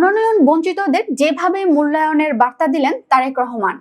মনোনয়ন বঞ্চিতদের যেভাবে মূল্যায়নের বার্তা দিলেন তারেক রহমান।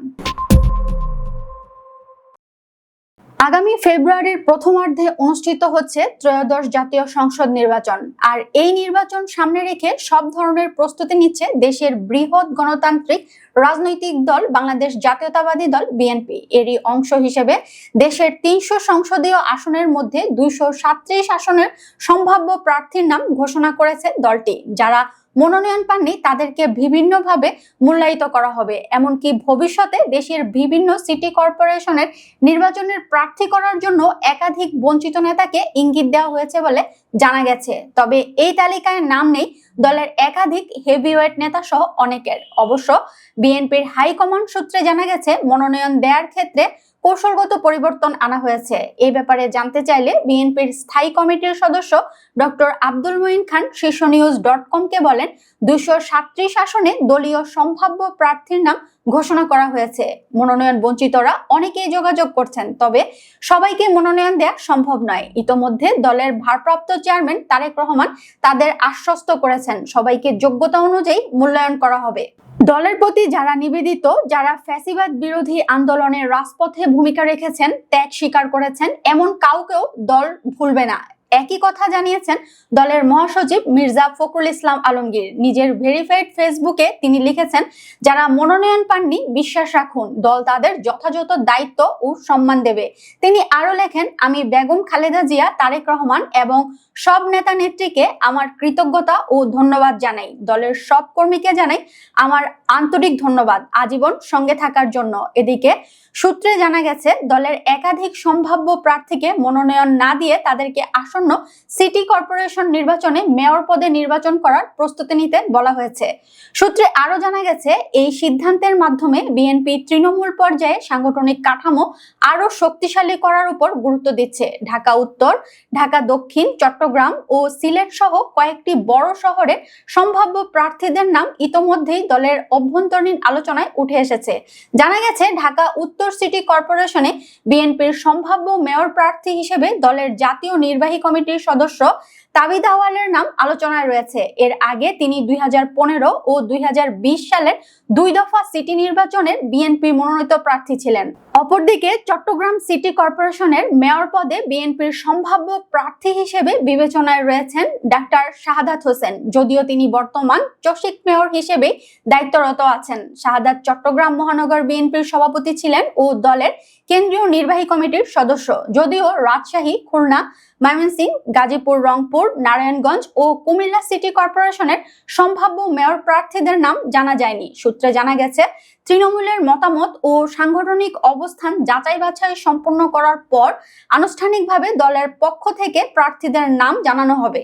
আগামী ফেব্রুয়ারির প্রথমার্ধে অনুষ্ঠিত হচ্ছে ত্রয়োদশ জাতীয় সংসদ নির্বাচন। আর এই নির্বাচন সামনে রেখে সব ধরনের প্রস্তুতি নিচ্ছে দেশের বৃহৎ গণতান্ত্রিক রাজনৈতিক দল বাংলাদেশ জাতীয়তাবাদী দল বিএনপি। এরই অংশ হিসেবে দেশের তিনশো সংসদীয় আসনের মধ্যে দুইশো সাতত্রিশ আসনের সম্ভাব্য প্রার্থীর নাম ঘোষণা করেছে দলটি, যারা মনোনয়ন পাননি, তাদেরকে বিভিন্নভাবে মূল্যায়িত করা হবে। এমনকি ভবিষ্যতে দেশের বিভিন্ন সিটি কর্পোরেশনের নির্বাচনের প্রার্থী করার জন্য একাধিক বঞ্চিত নেতাকে ইঙ্গিত দেওয়া হয়েছে বলে জানা গেছে। তবে এই তালিকায় নাম নেই, দলের একাধিক হেভিওয়েট নেতা সহ অনেকের। অবশ্য বিএনপির হাইকমান্ড সূত্রে জানা গেছে, মনোনয়ন দেওয়ার ক্ষেত্রে কৌশলগত পরিবর্তন আনা হয়েছে। এই ব্যাপারে জানতে চাইলে বিএনপির স্থায়ী কমিটির সদস্য ডক্টর আব্দুল মঈন খান শীর্ষ নিউজ ডট কমকে বলেন, দুইশো সাতত্রিশ আসনে দলীয় সম্ভাব্য প্রার্থীর নাম ঘোষণা করা হয়েছে। মনোনয়ন বঞ্চিতরা অনেকেই যোগাযোগ করছেন, তবে সবাইকে মনোনয়ন দেওয়া সম্ভব নয়। ইতোমধ্যে দলের ভারপ্রাপ্ত চেয়ারম্যান তারেক রহমান তাদের আশ্বস্ত করেছেন। সবাইকে যোগ্যতা অনুযায়ী মূল্যায়ন করা হবে। দলের প্রতি যারা নিবেদিত, যারা ফ্যাসিবাদ বিরোধী আন্দোলনের রাজপথে ভূমিকা রেখেছেন, ত্যাগ স্বীকার করেছেন, এমন কাউকেও দল ভুলবে না। একই কথা জানিয়েছেন দলের মহাসচিব মির্জা ফখরুল ইসলাম আলমগীর। নিজের ভেরিফাইড ফেসবুকে তিনি লিখেছেন, যারা মনোনয়ন পাননি, বিশ্বাস রাখুন, দল তাদের যথাযথ দায়িত্ব ও সম্মান দেবে। তিনি আরও লেখেন, আমি বেগম খালেদা জিয়া, তারেক রহমান এবং সব নেতা নেত্রীকে আমার কৃতজ্ঞতা ও ধন্যবাদ জানাই। দলের সব কর্মীকে জানাই আমার আন্তরিক ধন্যবাদ। আজীবন সঙ্গে থাকার জন্য। এদিকে সূত্রে জানা গেছে, দলের একাধিক সম্ভাব্য প্রার্থীকে মনোনয়ন না দিয়ে তাদেরকে আসন্ন সিটি কর্পোরেশন নির্বাচনে মেয়র পদে নির্বাচন করার প্রস্তুতি নিতে বলা হয়েছে। সূত্রে আরও জানা গেছে, এই সিদ্ধান্তের মাধ্যমে বিএনপি তৃণমূল পর্যায়ে সাংগঠনিক কাঠামো আরও শক্তিশালী করার উপর গুরুত্ব দিচ্ছে। ঢাকা উত্তর, ঢাকা দক্ষিণ, চট্টগ্রাম ও সিলেট সহ কয়েকটি বড় শহরে সম্ভাব্য প্রার্থীদের নাম ইতোমধ্যেই দলের অভ্যন্তরীণ আলোচনায় উঠে এসেছে। জানা গেছে, ঢাকা উত্তর সিটি কর্পোরেশনে বিএনপির সম্ভাব্য মেয়র প্রার্থী হিসেবে দলের জাতীয় নির্বাহী কমিটির সদস্য তাবিদ আওয়ালের নাম আলোচনায় রয়েছে। এর আগে তিনি দুই হাজার পনেরো ও দুই সালের দুই দফা সিটি নির্বাচনের বিএনপি মনোনীত প্রার্থী ছিলেন। অপরদিকে চট্টগ্রাম সিটি কর্পোরেশনের মেয়র পদে বিএনপির সম্ভাব্য প্রার্থী হিসেবে বিবেচনায় রয়েছেন ডাক্তার শাহাদাত হোসেন। যদিও তিনি বর্তমান চসিক মেয়র হিসেবে দায়িত্বরত আছেন। শাহাদাত চট্টগ্রাম মহানগর বিএনপির সভাপতি ছিলেন ও দলের কেন্দ্রীয় নির্বাহী কমিটির সদস্য। যদিও রাজশাহী, খুলনা, ময়মনসিংহ, গাজীপুর, রংপুর নারায়ণগঞ্জ ও কুমিল্লা সিটি কর্পোরেশনের সম্ভাব্য মেয়র প্রার্থীদের নাম জানা যায়নি। সূত্রে জানা গেছে, তৃণমূলের মতামত ও সাংগঠনিক অবস্থান যাচাই বাছাই সম্পন্ন করার পর আনুষ্ঠানিকভাবে দলের পক্ষ থেকে প্রার্থীদের নাম জানানো হবে।